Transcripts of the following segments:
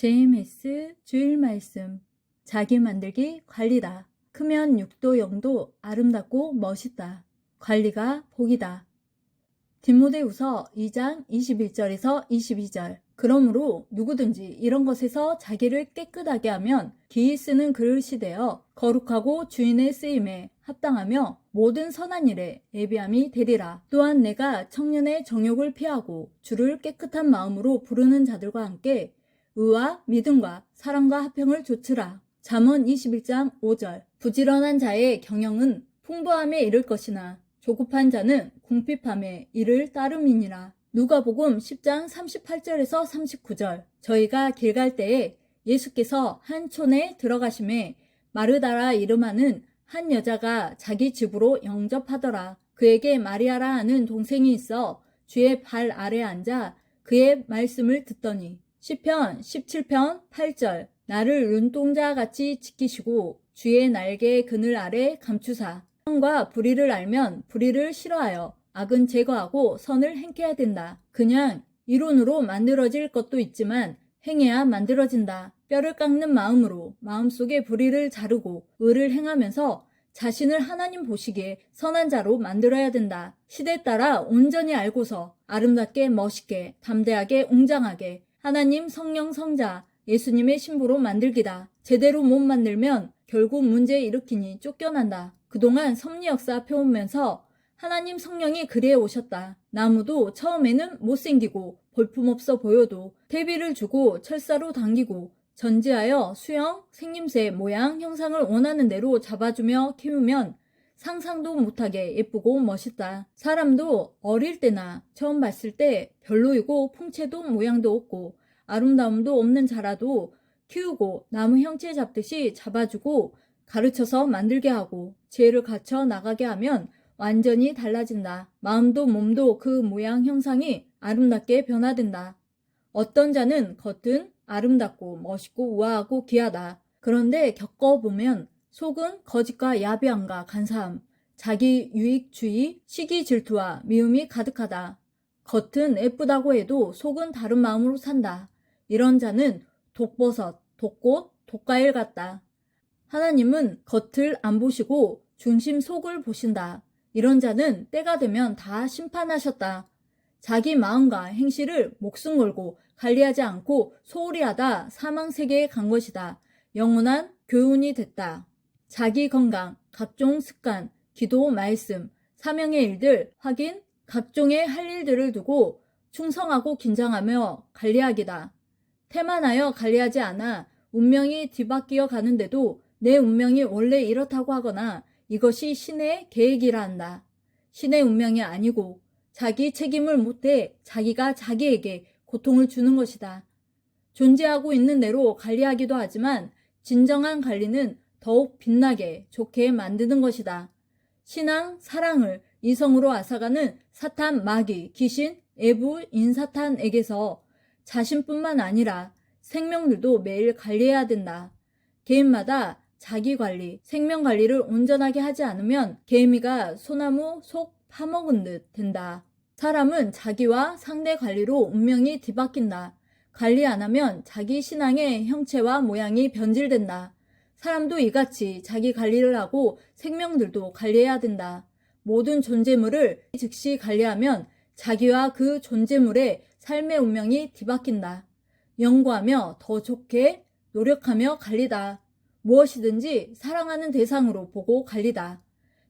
JMS 주일 말씀 자기 만들기 관리다. 크면 6도 0도 아름답고 멋있다. 관리가 복이다. 디모데후서 2장 21절에서 22절 그러므로 누구든지 이런 것에서 자기를 깨끗하게 하면 기이 쓰는 그릇이 되어 거룩하고 주인의 쓰임에 합당하며 모든 선한 일에 예비함이 되리라. 또한 내가 청년의 정욕을 피하고 주를 깨끗한 마음으로 부르는 자들과 함께 의와 믿음과 사랑과 화평을 조치라. 잠언 21장 5절 부지런한 자의 경영은 풍부함에 이를 것이나 조급한 자는 궁핍함에 이를 따름이니라. 누가복음 10장 38절에서 39절 저희가 길 갈 때에 예수께서 한 촌에 들어가심에 마르다라 이름하는 한 여자가 자기 집으로 영접하더라. 그에게 마리아라 하는 동생이 있어 주의 발 아래 앉아 그의 말씀을 듣더니 시편 17편 8절 나를 눈동자 같이 지키시고 주의 날개의 그늘 아래 감추사 선과 불의를 알면 불의를 싫어하여 악은 제거하고 선을 행해야 된다. 그냥 이론으로 만들어질 것도 있지만 행해야 만들어진다. 뼈를 깎는 마음으로 마음속에 불의를 자르고 의를 행하면서 자신을 하나님 보시기에 선한 자로 만들어야 된다. 시대 따라 온전히 알고서 아름답게 멋있게 담대하게 웅장하게 하나님 성령 성자 예수님의 신부로 만들기다. 제대로 못 만들면 결국 문제 일으키니 쫓겨난다. 그동안 섭리 역사 펴오면서 하나님 성령이 그리에 오셨다. 나무도 처음에는 못생기고 볼품없어 보여도 퇴비를 주고 철사로 당기고 전지하여 수형, 생김새, 모양, 형상을 원하는 대로 잡아주며 키우면 상상도 못하게 예쁘고 멋있다. 사람도 어릴 때나 처음 봤을 때 별로이고 풍채도 모양도 없고 아름다움도 없는 자라도 키우고 나무 형체 잡듯이 잡아주고 가르쳐서 만들게 하고 지혜를 갖춰 나가게 하면 완전히 달라진다. 마음도 몸도 그 모양 형상이 아름답게 변화된다. 어떤 자는 겉은 아름답고 멋있고 우아하고 귀하다. 그런데 겪어보면 속은 거짓과 야비함과 간사함, 자기 유익주의, 시기 질투와 미움이 가득하다. 겉은 예쁘다고 해도 속은 다른 마음으로 산다. 이런 자는 독버섯, 독꽃, 독과일 같다. 하나님은 겉을 안 보시고 중심 속을 보신다. 이런 자는 때가 되면 다 심판하셨다. 자기 마음과 행실을 목숨 걸고 관리하지 않고 소홀히 하다 사망 세계에 간 것이다. 영원한 교훈이 됐다. 자기 건강, 각종 습관, 기도, 말씀, 사명의 일들, 확인, 각종의 할 일들을 두고 충성하고 긴장하며 관리하기다. 태만하여 관리하지 않아 운명이 뒤바뀌어 가는데도 내 운명이 원래 이렇다고 하거나 이것이 신의 계획이라 한다. 신의 운명이 아니고 자기 책임을 못해 자기가 자기에게 고통을 주는 것이다. 존재하고 있는 대로 관리하기도 하지만 진정한 관리는 더욱 빛나게 좋게 만드는 것이다. 신앙, 사랑을 이성으로 앗아가는 사탄, 마귀, 귀신, 애부, 인사탄에게서 자신뿐만 아니라 생명들도 매일 관리해야 된다. 개인마다 자기 관리, 생명 관리를 온전하게 하지 않으면 개미가 소나무 속 파먹은 듯 된다. 사람은 자기와 상대 관리로 운명이 뒤바뀐다. 관리 안 하면 자기 신앙의 형체와 모양이 변질된다. 사람도 이같이 자기 관리를 하고 생명들도 관리해야 된다. 모든 존재물을 즉시 관리하면 자기와 그 존재물의 삶의 운명이 뒤바뀐다. 연구하며 더 좋게 노력하며 관리다. 무엇이든지 사랑하는 대상으로 보고 관리다.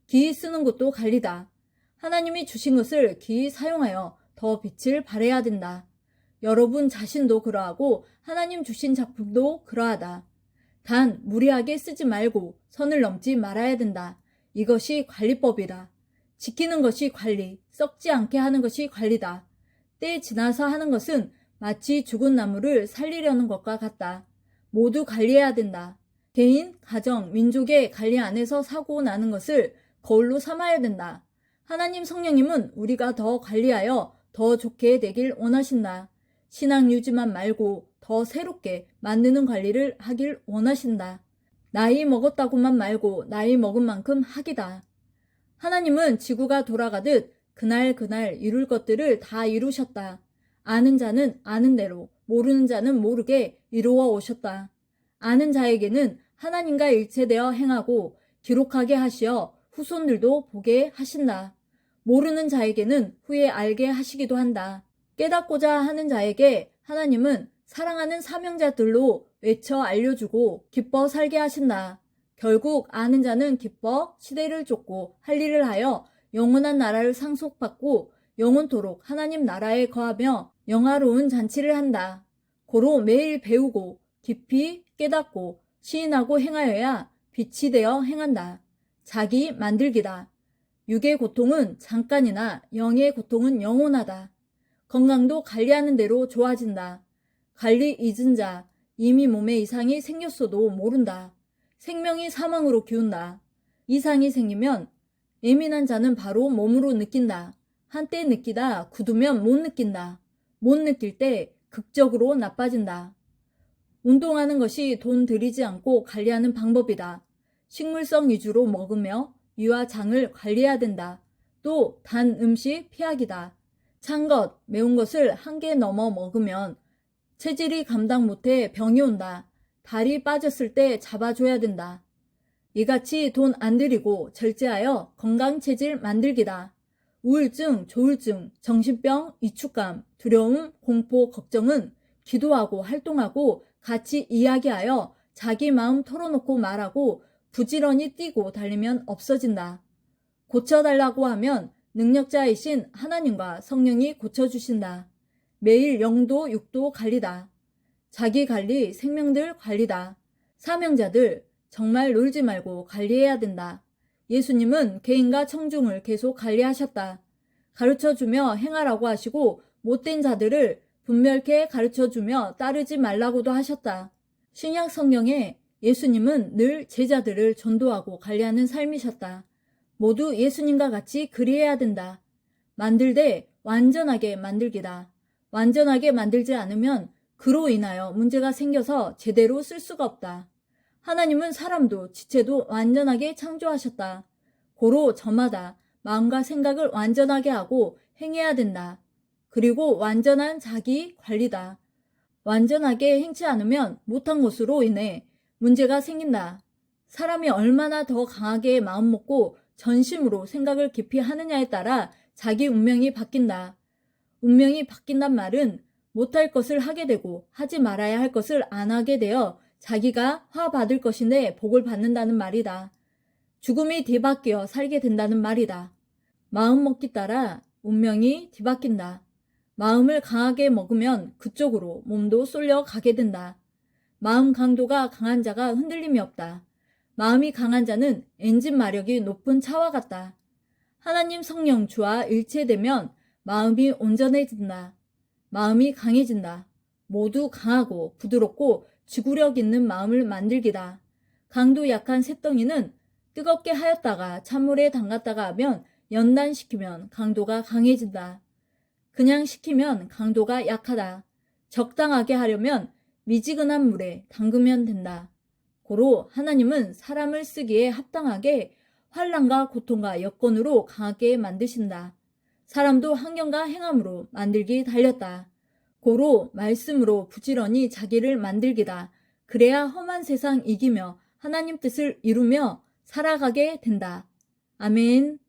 기이 쓰는 것도 관리다. 하나님이 주신 것을 기이 사용하여 더 빛을 발해야 된다. 여러분 자신도 그러하고 하나님 주신 작품도 그러하다. 단 무리하게 쓰지 말고 선을 넘지 말아야 된다. 이것이 관리법이다. 지키는 것이 관리, 썩지 않게 하는 것이 관리다. 때 지나서 하는 것은 마치 죽은 나무를 살리려는 것과 같다. 모두 관리해야 된다. 개인, 가정, 민족의 관리 안에서 사고 나는 것을 거울로 삼아야 된다. 하나님 성령님은 우리가 더 관리하여 더 좋게 되길 원하신다. 신앙 유지만 말고 더 새롭게 만드는 관리를 하길 원하신다. 나이 먹었다고만 말고 나이 먹은 만큼 하기다. 하나님은 지구가 돌아가듯 그날 그날 이룰 것들을 다 이루셨다. 아는 자는 아는 대로, 모르는 자는 모르게 이루어 오셨다. 아는 자에게는 하나님과 일체되어 행하고 기록하게 하시어 후손들도 보게 하신다. 모르는 자에게는 후에 알게 하시기도 한다. 깨닫고자 하는 자에게 하나님은 사랑하는 사명자들로 외쳐 알려주고 기뻐 살게 하신다. 결국 아는 자는 기뻐 시대를 쫓고 할 일을 하여 영원한 나라를 상속받고 영원토록 하나님 나라에 거하며 영화로운 잔치를 한다. 고로 매일 배우고 깊이 깨닫고 시인하고 행하여야 빛이 되어 행한다. 자기 만들기다. 육의 고통은 잠깐이나 영의 고통은 영원하다. 건강도 관리하는 대로 좋아진다. 관리 잊은 자, 이미 몸에 이상이 생겼어도 모른다. 생명이 사망으로 기운다. 이상이 생기면 예민한 자는 바로 몸으로 느낀다. 한때 느끼다 굳으면 못 느낀다. 못 느낄 때 극적으로 나빠진다. 운동하는 것이 돈 들이지 않고 관리하는 방법이다. 식물성 위주로 먹으며 위와 장을 관리해야 된다. 또 단 음식 피하기다. 찬 것, 매운 것을 한 개 넘어 먹으면 체질이 감당 못해 병이 온다. 발이 빠졌을 때 잡아줘야 된다. 이같이 돈 안 들이고 절제하여 건강 체질 만들기다. 우울증, 조울증, 정신병, 위축감, 두려움, 공포, 걱정은 기도하고 활동하고 같이 이야기하여 자기 마음 털어놓고 말하고 부지런히 뛰고 달리면 없어진다. 고쳐달라고 하면 능력자이신 하나님과 성령이 고쳐주신다. 매일 영도 육도 관리다. 자기 관리, 생명들 관리다. 사명자들 정말 놀지 말고 관리해야 된다. 예수님은 개인과 청중을 계속 관리하셨다. 가르쳐 주며 행하라고 하시고 못된 자들을 분별케 가르쳐 주며 따르지 말라고도 하셨다. 신약 성경에 예수님은 늘 제자들을 전도하고 관리하는 삶이셨다. 모두 예수님과 같이 그리해야 된다. 만들되 완전하게 만들기다. 완전하게 만들지 않으면 그로 인하여 문제가 생겨서 제대로 쓸 수가 없다. 하나님은 사람도 지체도 완전하게 창조하셨다. 고로 저마다 마음과 생각을 완전하게 하고 행해야 된다. 그리고 완전한 자기 관리다. 완전하게 행치 않으면 못한 것으로 인해 문제가 생긴다. 사람이 얼마나 더 강하게 마음먹고 전심으로 생각을 깊이 하느냐에 따라 자기 운명이 바뀐다. 운명이 바뀐단 말은 못할 것을 하게 되고 하지 말아야 할 것을 안 하게 되어 자기가 화 받을 것인데 복을 받는다는 말이다. 죽음이 뒤바뀌어 살게 된다는 말이다. 마음 먹기 따라 운명이 뒤바뀐다. 마음을 강하게 먹으면 그쪽으로 몸도 쏠려 가게 된다. 마음 강도가 강한 자가 흔들림이 없다. 마음이 강한 자는 엔진 마력이 높은 차와 같다. 하나님 성령 주와 일체되면 마음이 온전해진다. 마음이 강해진다. 모두 강하고 부드럽고 지구력 있는 마음을 만들기다. 강도 약한 새덩이는 뜨겁게 하였다가 찬물에 담갔다가 하면 연단시키면 강도가 강해진다. 그냥 식히면 강도가 약하다. 적당하게 하려면 미지근한 물에 담그면 된다. 고로 하나님은 사람을 쓰기에 합당하게 환란과 고통과 여건으로 강하게 만드신다. 사람도 환경과 행함으로 만들기 달렸다. 고로 말씀으로 부지런히 자기를 만들기다. 그래야 험한 세상 이기며 하나님 뜻을 이루며 살아가게 된다. 아멘.